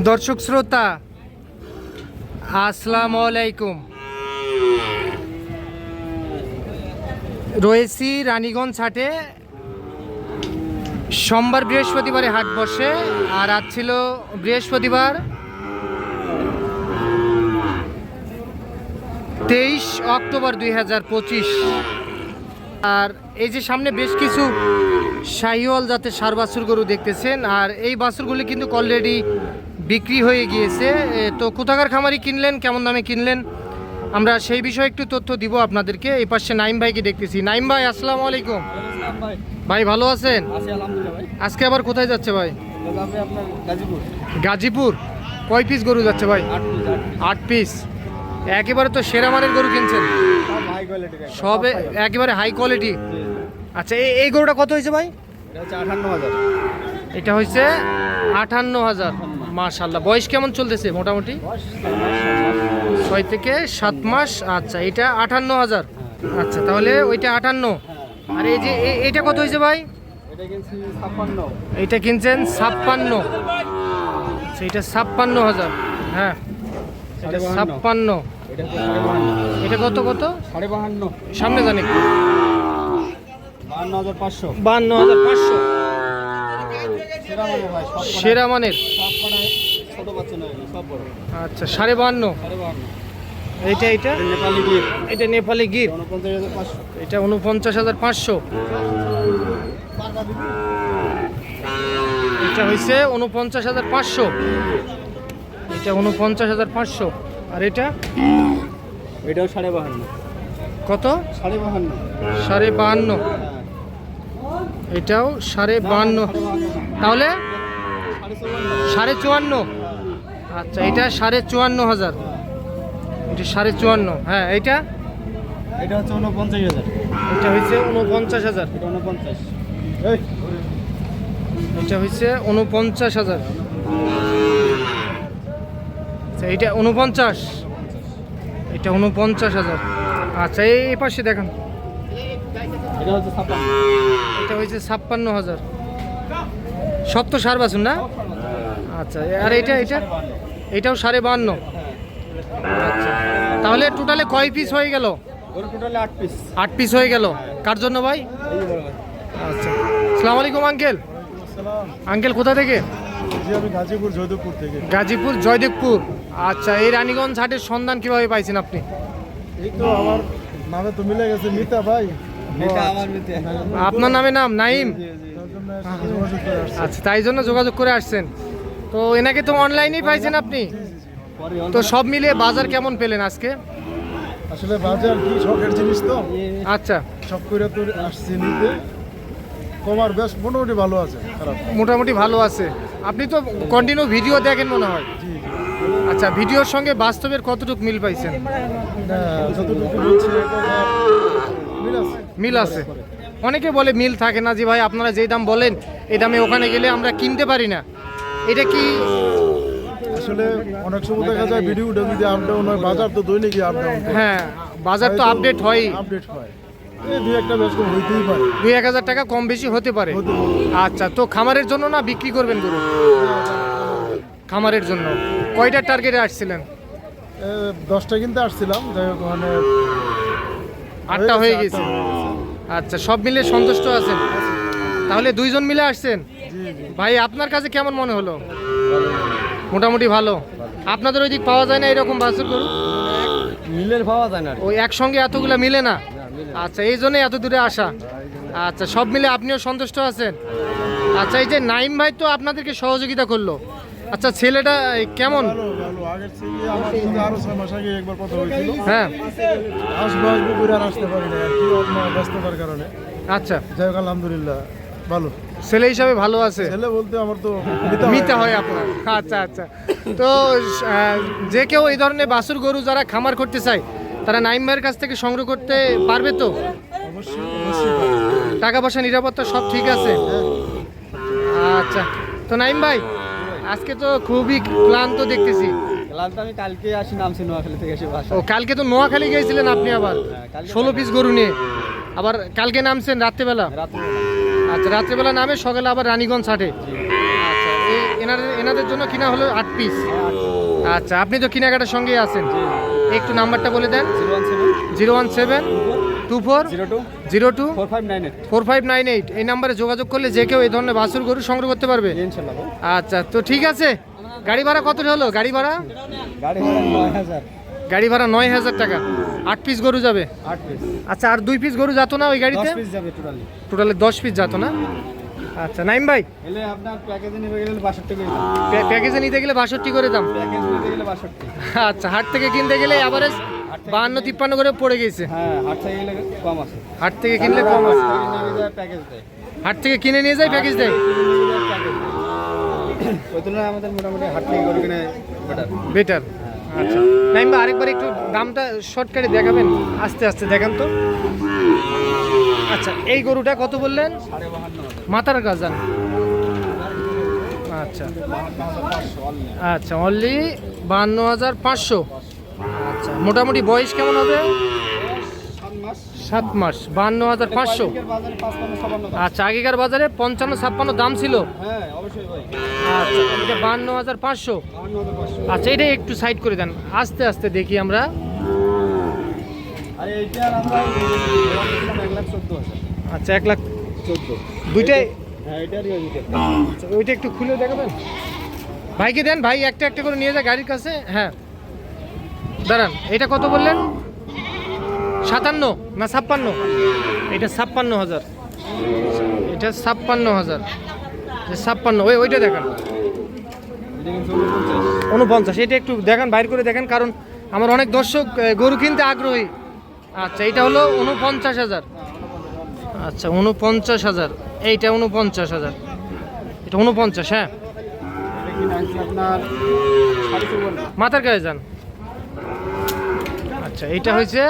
দর্শক শ্রোতা, আসসালামু আলাইকুম। রয়েছি রানীগঞ্জ হাটে। সোমবার বৃহস্পতিবারে হাট বসে, আর আজ ছিল বৃহস্পতিবার তেইশ অক্টোবর দুই হাজার পঁচিশ। আর এই যে সামনে বেশ কিছু শাহিওয়াল জাতের সার বাছুর গরু দেখতেছেন, আর এই বাছুরগুলি কিন্তু অলরেডি বিক্রি হয়ে গিয়েছে। তো কোথাকার খামারি কিনলেন? কেমন দামে কিনলেন? আমরা সেই বিষয়ে একটু তথ্য দিব আপনাদেরকে। এই পাশে নাইম ভাইকে দেখতেছি। নাইম ভাই আসসালামু আলাইকুম। ভাই। ভালো আছেন? আজকে আবার কোথায় যাচ্ছে ভাই? গাজীপুর। কয় পিস গরু যাচ্ছে ভাই? আট পিস একেবারে তো সেরা মানের গরু কিনছেন। সব একেবারে হাই কোয়ালিটি আচ্ছা এই এই গরুটা কত হয়েছে ভাই? এটা হচ্ছে আঠান্ন হাজার। এটা হয়েছে আটান্ন হাজার। মাশাল্লাহ বয়স কেমন চলতেছে মোটামুটি? ছয় থেকে সাত মাস? আচ্ছা এটা আটান্ন হাজার। আচ্ছা তাহলে ওইটা আটান্ন। আর এই যে এ- এইটা কত হয়েছে ভাই? এটা কিনছেন ছাপ্পান্ন। আচ্ছা, এটা ছাপ্পান্ন হাজার। হ্যাঁ এটা ছাপ্পান্ন। এটা এটা কত কত? সাড়ে বাহান্ন। সামনে জানি। বাহান্ন হাজার পাঁচশো। বান্ন হাজার পাঁচশো। সেরা মানে মানের? আচ্ছা সাড়ে বাহান্ন? এইটা এটা এটা নেপালি গির এটা উনপঞ্চাশ হাজার পাঁচশো? এটা হয়েছে উনপঞ্চাশ হাজার পাঁচশো। এটা উনপঞ্চাশ হাজার পাঁচশো। আর এটা? এটাও সাড়ে বাহান্ন। কত? সাড়ে বাহান্ন। সাড়ে বাহান্ন। এটাও সাড়ে বাহান্ন। তাহলে? সাড়ে চুয়ান্ন। আচ্ছা এটা সাড়ে চুয়ান্ন হাজার। এটা সাড়ে চুয়ান্ন। হ্যাঁ এইটা? এটা হচ্ছে উনপঞ্চাশ হাজার। এটা হয়েছে উনপঞ্চাশ হাজার। এটা উনপঞ্চাশ। এটা হচ্ছে উনপঞ্চাশ হাজার। আচ্ছা এইটা উনপঞ্চাশ। এটা উনপঞ্চাশ হাজার। আচ্ছা এই পাশে দেখান। এটা হচ্ছে ছাপ্পান্ন হাজার। সব তো সার বাছুন না? আচ্ছা আর এটা এটা? এটাও সাড়ে বাহান্ন আচ্ছা তাহলে টোটালে কয় পিস হয়ে গেল? আট পিস আট পিস হয়ে গেল। কার জন্য ভাই? এই যে বড় ভাই। আচ্ছা সালাম আলাইকুম আঙ্কেল আঙ্কেল কোথা থেকে? গাজীপুর যোধপুর থেকে। গাজীপুর জয়দেবপুর। আচ্ছা এই রানীগঞ্জ হাটের সন্ধান কীভাবে পাইছেন আপনি? এই তো আমার নামে তো মিলে গেছে মিতা ভাই। মিতা আপনার নামে নাম? নাইম? আচ্ছা তাই জন্য যোগাযোগ করে আসছেন। তো এনাকে তো অনলাইনেই পাইছেন আপনি? তো সব মিলিয়ে বাজার কেমন পেলেন আজকে? আসলে বাজার কি শখের জিনিস তো? আচ্ছা। সব করে তো আসছি নিতে কমার বেশ মোটামুটি ভালো আছে মোটামুটি ভালো আছে। আপনি তো কন্টিনিউ ভিডিও দেখেন মনে হয়। আচ্ছা ভিডিওর সঙ্গে বাস্তবের কতটুকু মিল পাইছেন? মিল আছে। মিল আছে। অনেকে বলে মিল থাকে না যে ভাই আপনারা যেই দাম বলেন এই দামে ওখানে গেলে আমরা কিনতে পারি না। এটা কি? আসলে অনেক সময় দেখা যায় ভিডিও যদি আপ ডাউন হয় বাজার তো দৈনিকই আপডাউন হ্যাঁ বাজার তো আপডেট হয় আপডেট হয়। দুই এক হাজার টাকা কম বেশি হতে পারে। আচ্ছা তো খামারের জন্য না বিক্রি করবেন গরু? খামারের জন্য। কয়টা টার্গেটে আসছিলেন? দশটা কিনতে আসছিলাম যাই হোক মানে আটটা হয়ে গেছে। আচ্ছা সব মিলে সন্তুষ্ট আছেন? তাহলে দুইজন মিলে আসছেন? ভাই আপনার কাছে কেমন মনে হলো? মোটামুটি ভালো। আপনাদের ওই দিক পাওয়া যায় না এরকম বাছুর গরু? মিলের পাওয়া যায় না ওই একসঙ্গে এতগুলো মিলে না? আচ্ছা এই জন্যই এত দূরে আসা। আচ্ছা সব মিলে আপনিও সন্তুষ্ট আছেন? আচ্ছা এই যে নাইম ভাই তো আপনাদেরকে সহযোগিতা করল। আচ্ছা ছেলেটা কেমন? হ্যাঁ। আসতে পারি না ব্যস্ততার কারণে। আচ্ছা। যাই হোক আলহামদুলিল্লাহ ভালো। ছেলে হিসাবে ভালো আছে? ছেলে বলতে আমার তো মিথ্যা হয়। আপনার। আচ্ছা আচ্ছা। তো যে কেউ এই ধরনের বাছুর গরু যারা খামার করতে চায় তারা নাইম ভাইয়ের কাছ থেকে সংগ্রহ করতে পারবে তো? অবশ্যই। অবশ্যই পারে। টাকা পয়সা নিরাপত্তা সব ঠিক আছে? আচ্ছা। তো নাইম ভাই আজকে তো খুবই ক্লান্ত দেখতেছি। ক্লান্ত আমি কালকে আসি নামছি নোয়াখালী থেকে এসে বাসা ও কালকে তো নোয়াখালী গিয়েছিলেন আপনি আবার? হ্যাঁ, ষোলো পিস গরু নিয়ে। আবার কালকে নামছেন রাত্রেবেলা? রাত্রে আচ্ছা রাত্রেবেলা নামে সকালে আবার রানীগঞ্জ হাটে। আচ্ছা এনাদের এনাদের জন্য কিনা হলো আট পিস আচ্ছা আপনি তো কেনাকাটার সঙ্গেই আছেন। একটু নাম্বারটা বলে দেন। Zero one seven. Zero one seven. Two four zero two zero two four five nine eight four five nine eight এই নাম্বারে যোগাযোগ করলে যে কেউ এই ধরনের বাছুর গরু সংগ্রহ করতে পারবে। আচ্ছা তো ঠিক আছে। গাড়ি ভাড়া কত হলো? গাড়ি ভাড়া? গাড়ি ভাড়া নয় হাজার। গাড়ি ভাড়া নয় হাজার টাকা। আট পিস গরু যাবে? আট পিস আচ্ছা আর দুই পিস গরু যেত না ওই গাড়িতে? টোটালে দশ পিস যেত না? আচ্ছা নাইম ভাই। প্যাকেজে নিতে গেলে বাষট্টি করে দাম। আচ্ছা হাট থেকে কিনতে গেলে অ্যাভারেজ বাহান্ন তিপ্পান্ন করে পড়ে গেছে। হ্যাঁ হাট থেকে গেলে কম আছে। হাট থেকে কিনলে কম আছে। প্যাকেজ দেয়। হাট থেকে কিনে নিয়ে যায় প্যাকেজ দেয়। ওই তুলনায় আমাদের মোটামুটি হাট থেকে করে কিনে বেটার বেটার আচ্ছা। নাইম ভাই আরেকবার একটু দামটা শর্টকাটে দেখাবেন। আস্তে আস্তে দেখান তো। আচ্ছা এই গরুটা কত বললেন? মাথার গাজান। আচ্ছা। আচ্ছা অনলি বাহান্ন হাজার পাঁচশো। আচ্ছা মোটামুটি বয়স কেমন হবে? সাত মাস বাহান্ন হাজার পাঁচশো। আচ্ছা আগেকার বাজারে পঞ্চান্ন ছাপ্পান্ন দাম ছিল? আচ্ছা এটা বাহান্ন হাজার পাঁচশো। আচ্ছা এটা একটু সাইড করে দেন আস্তে আস্তে দেখি আমরা। আচ্ছা এক লাখ চোদ্দ। দুইটাই হ্যাঁ আচ্ছা, ওইটা একটু খুলে দেখাবেন? ভাইকে দেন ভাই একটা একটা করে নিয়ে যায় গাড়ির কাছে। হ্যাঁ। দাঁড়ান এটা কত বললেন? সাতান্ন না ছাপ্পান্ন? এটা ছাপ্পান্ন হাজার। এটা ছাপ্পান্ন হাজার। ছাপ্পান্ন ওই ওইটা দেখান। উনপঞ্চাশ এটা একটু দেখান বাইর করে দেখেন কারণ আমার অনেক দর্শক গরু কিনতে আগ্রহী। আচ্ছা এটা হলো উনপঞ্চাশ হাজার। আচ্ছা উনপঞ্চাশ হাজার। এইটা উনপঞ্চাশ হাজার। এটা উনপঞ্চাশ হ্যাঁ। মাথার গায়ে যান। আচ্ছা এটা হয়েছে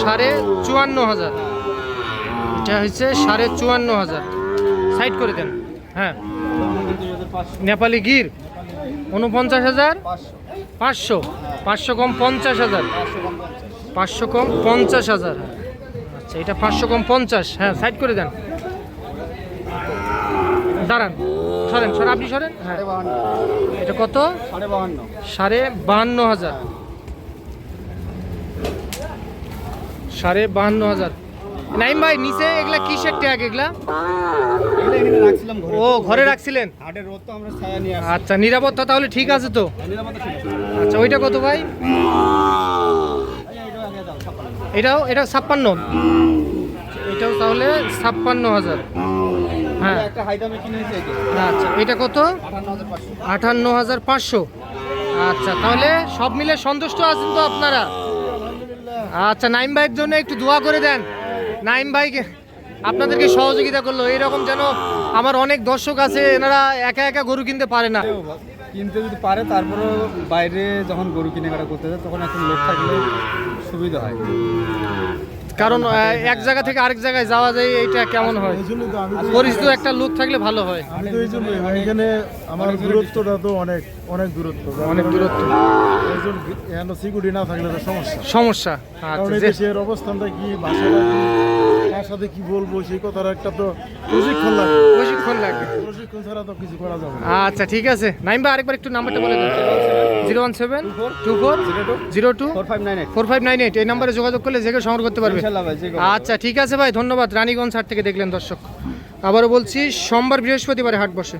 সাড়ে চুয়ান্ন হাজার। এটা হয়েছে সাড়ে চুয়ান্ন হাজার। সাইড করে দেন। হ্যাঁ। নেপালি গির উনপঞ্চাশ হাজার। পাঁচশো। পাঁচশো কম পঞ্চাশ হাজার। পাঁচশো কম পঞ্চাশ পাঁচশো কম পঞ্চাশ হাজার। আচ্ছা এটা পাঁচশো কম পঞ্চাশ। হ্যাঁ সাইড করে দেন। দাঁড়ান। সরেন সরেন। আপনি সরেন? হ্যাঁ। এটা কত? সাড়ে বাহান্ন। সাড়ে বাহান্ন হাজার। সাড়ে বাহান্ন হাজার। নাইম ভাই নিচে এগুলা কিসের ট্যাগ এগুলা? ও ঘরে রাখছিলেন? আচ্ছা নিরাপত্তা তাহলে ঠিক আছে তো? আছে। আচ্ছা ওইটা কত ভাই? এটাও এটা ছাপ্পান্ন। এটাও তাহলে ছাপ্পান্ন হাজার। হ্যাঁ। আচ্ছা এটা কত? আটান্ন হাজার পাঁচশো। আচ্ছা তাহলে সব মিলে সন্তুষ্ট আছেন তো আপনারা? আচ্ছা নাইম ভাইয়ের জন্য একটু দোয়া করে দেন। নাইম ভাইকে আপনাদেরকে সহযোগিতা করল। এরকম যেন আমার অনেক দর্শক আছে, এনারা একা একা গরু কিনতে পারে না। কিনতে যদি পারে, তারপরেও বাইরে যখন গরু কিনে কাটা করতে যায়, তখন এখন লোক থাকলে সুবিধা হয়। কারণ এক জায়গা থেকে আরেক জায়গায় যাওয়া যায় এইটা কেমন হয়? পরিচিত একটা লোক থাকলে ভালো হয়। আমি তো এই জন্যই মানে এখানে আমার দূরত্বটা তো অনেক অনেক দূরত্ব। অনেক দূরত্ব। এখানে সিকিউরিটি না থাকলে তো সমস্যা। সমস্যা। আচ্ছা দেশের অবস্থানটা কি ভাষাটা কি বলব সেই কথার একটা তো প্রশিক্ষণ লাগবে। প্রশিক্ষণ লাগবে। প্রশিক্ষণ ছাড়া তো কিছু করা যাবে না। আচ্ছা ঠিক আছে। নাইম ভাই আরেকবার একটু নাম্বারটা বলে দেন। Zero one seven two four zero two four five nine eight. Four five nine eight. এই নাম্বারে যোগাযোগ করলে যে কেউ সংগ্রহ করতে পারবে। আচ্ছা ঠিক আছে ভাই ধন্যবাদ। রানীগঞ্জ হাট থেকে দেখলেন দর্শক। আবারও বলছি সোমবার বৃহস্পতিবারে হাট বসে।